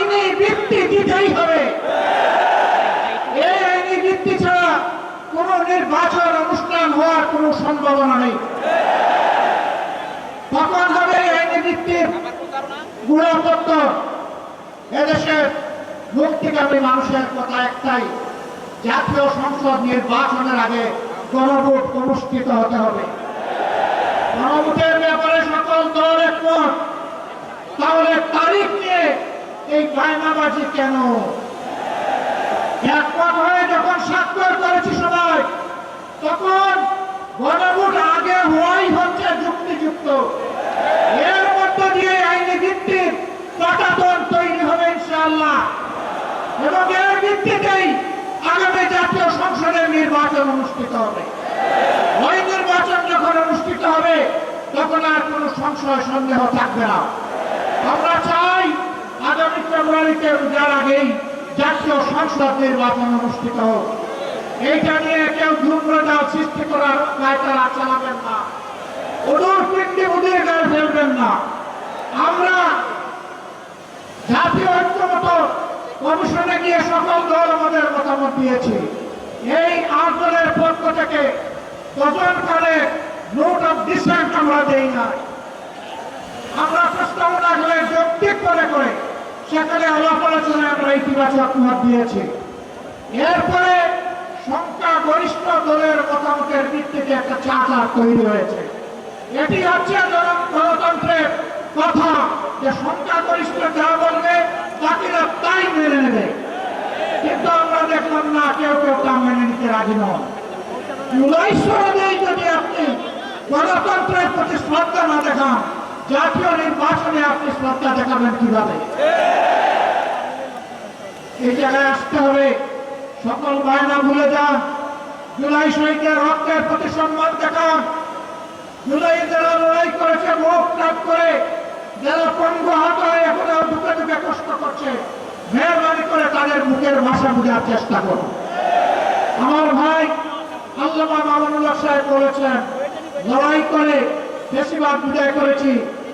আইনি ভিত্তি দিতেই হবে। এই আইনি ভিত্তি ছাড়া কোন নির্বাচন অনুষ্ঠান হওয়ার কোনো সম্ভাবনা নেই। তখন হবে আইনি ভিত্তির গুণাপত্র এদেশের মুক্তিকামী মানুষের কথা একটাই জাতীয় সংসদ নির্বাচনের আগে গণভোট অনুষ্ঠিত হতে হবে। গণভোটের ব্যাপারে সকল দল একমত। তাহলে এই গায়নাবাজি কেন? একমত হয়ে যখন স্বাক্ষর করেছি সবাই, তখন গণভোট আগে হওয়াই হচ্ছে যুক্তিযুক্ত। এর মধ্য দিয়ে আইনি ভিত্তির পাটাতন তৈরি হবে ইনশাআল্লাহ। এবং এর ভিত্তিতেই আগামী জাতীয় সংসদের নির্বাচন অনুষ্ঠিত হবে। ওই নির্বাচন যখন অনুষ্ঠিত হবে, তখন আর কোনো সংশয় সন্দেহ থাকবে না। আমরা ফেব্রুয়ারিতে যার আগেই জাতীয় সংসদ নির্বাচন অনুষ্ঠিত হোক। এইটা নিয়ে কেউ ধূম্রজাল সৃষ্টি করার পায়তারা চালাবেন না। গায়ে ফেলবেন না। আমরা জাতীয় ঐক্যমত কমিশনে গিয়ে সকল দল আমাদের মতামত দিয়েছি। এই আট দলের পক্ষ থেকে নোট অফ ডিসেন্ট আমরা দেই না আমরা যৌক্তিক করে করে সেখানে আলাপ আলোচনায় আমরা ইতিবাচক মত দিয়েছি। এরপরে সংখ্যা গরিষ্ঠ দলের মতামতের ভিত্তিতে একটা চাকা তৈরি হয়েছে। এটি হচ্ছে গণতন্ত্রের কথা যে সংখ্যাগরিষ্ঠ যা বলবে, বাকিরা তাই মেনে নেবে। কিন্তু আমরা দেখলাম না, কেউ কেউ তা মেনে নিতে রাজি জুলাই সনদেই যদি আপনি গণতন্ত্রের প্রতি শ্রদ্ধা না দেখান জাতীয় নির্বাচনে আপনি শ্রদ্ধা দেখাবেন কীভাবে? এই জায়গায় আসতে হবে। সকল বায়না ভুলে যান। জুলাই শহীদের রক্তের প্রতি সম্মান দেখান। জুলাই যারা লড়াই করেছে মুখ ত্যাগ করে যারা পঙ্গু হাত হয়ে এখনও দুঃখে দুঃখে কষ্ট করছে। মেহরবানি করে তাদের মুখের ভাষা বোঝার চেষ্টা করুন। আমার ভাই আল্লামা মামুনুল্লাহ সাহেব বলেছেন, লড়াই করে বেশিরভাগ বিদায় করেছি।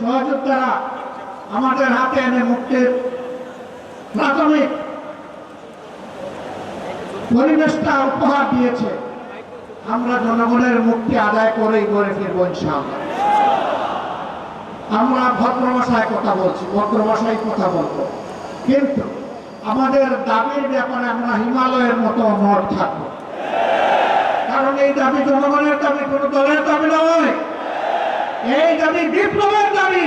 সহযোদ্ধারা আমাদের হাতে এনে মুক্তির প্রাথমিক পরিবেশটা উপহার দিয়েছে। আমরা জনগণের মুক্তি আদায় করেই করে ফিরবো ইনশাআল্লাহ। আমরা ভদ্র ভাষায় কথা বলছি ভদ্র ভাষায় কথা বলব। কিন্তু আমাদের দাবির ব্যাপারে আমরা হিমালয়ের মতো অনড় থাকব। কারণ এই দাবি জনগণের দাবি, কোনো দলের এই দাবি বিপ্লবের দাবি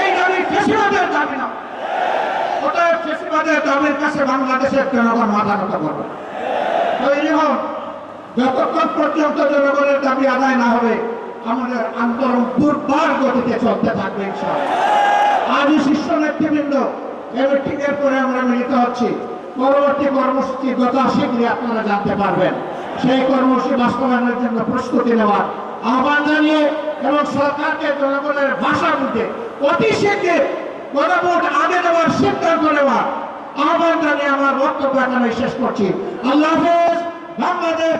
এই দাবি ফেসিবাদের দাবি না। অতএব ফেসিবাদের দাবির কাছে বাংলাদেশের জনগণ মাথা নত করবে। তৈরি হন যতক্ষণ পর্যন্ত জনগণের দাবি আদায় না হবে, আমাদের আন্দোলন দুর্বার গতিতে চলতে থাকবে। আজই শীর্ষ নেতৃবৃন্দ এই মিটিংয়ের পরে আমরা মিলিত হচ্ছি। পরবর্তী কর্মসূচি যথা শীঘ্রই আপনারা জানতে পারবেন, সেই কর্মসূচি বাস্তবায়নের জন্য প্রস্তুতি নেওয়ার আহ্বান জানিয়ে এবং সরকারকে জনগণের ভাষা বুঝে, অতি শেখে গণভোট আগে দেওয়ার সিদ্ধান্ত নেওয়া। আহ্বান জানিয়ে আমার বক্তব্য এখানে শেষ করছি। আল্লাহ হাফেজ, বাংলাদেশ।